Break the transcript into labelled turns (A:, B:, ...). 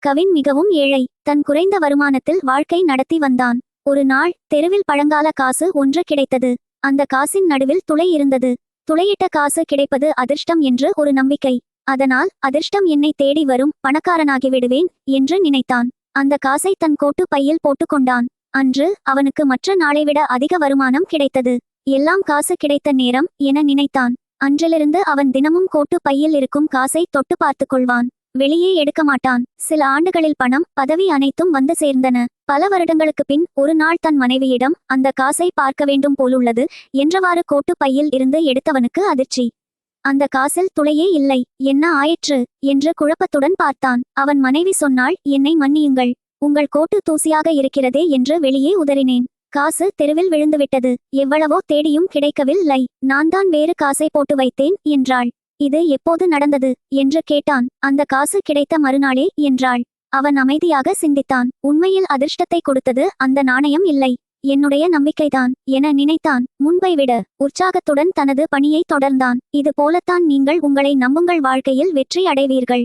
A: கவின் மிகவும் ஏழை. தன் குறைந்த வருமானத்தில் வாழ்க்கை நடத்தி வந்தான். ஒரு நாள் தெருவில் பழங்கால காசு ஒன்று கிடைத்தது. அந்த காசின் நடுவில் துளை இருந்தது. துளையிட்ட காசு கிடைப்பது அதிர்ஷ்டம் என்று ஒரு நம்பிக்கை. அதனால் அதிர்ஷ்டம் என்னை தேடி வரும் பணக்காரனாகிவிடுவேன் என்று நினைத்தான். அந்த காசை தன் கோட்டு பையில் போட்டுக்கொண்டான். அன்று அவனுக்கு மற்ற நாளை விட அதிக வருமானம் கிடைத்தது. எல்லாம் காசு கிடைத்த நேரம் என நினைத்தான். அன்றிலிருந்து அவன் தினமும் கோட்டு பையில் இருக்கும் காசை தொட்டு பார்த்துக் கொள்வான். வெளியே எடுக்க மாட்டான். சில ஆண்டுகளில் பணம் பதவி அனைத்தும் வந்து சேர்ந்தன. பல வருடங்களுக்கு பின் ஒரு நாள் தன் மனைவியிடம் அந்த காசை பார்க்க வேண்டும் போலுள்ளது என்றவாறு கோட்டு பையில் இருந்து எடுத்தவனுக்கு அதிர்ச்சி. அந்த காசில் துளையே இல்லை. என்ன ஆயிற்று? என்று குழப்பத்துடன் பார்த்தான். அவன் மனைவி சொன்னாள் என்னை மன்னியுங்கள். உங்கள் கோட்டு தூசியாக இருக்கிறதே என்று வெளியே உதறினேன். காசு தெருவில் விழுந்துவிட்டது. எவ்வளவோ தேடியும் கிடைக்கவில்லை. நான் தான் வேறு காசை போட்டு வைத்தேன் என்றாள். இது எப்போது நடந்தது? என்று கேட்டான். அந்த காசு கிடைத்த மறுநாளே என்றாள். அவன் அமைதியாக சிந்தித்தான். உண்மையில் அதிர்ஷ்டத்தை கொடுத்தது அந்த நாணயம் இல்லை. என்னுடைய நம்பிக்கைதான் என நினைத்தான். முன்பை விட உற்சாகத்துடன் தனது பணியை தொடர்ந்தான். இது போலத்தான் நீங்கள் உங்களை நம்புங்கள் வாழ்க்கையில் வெற்றி அடைவீர்கள்.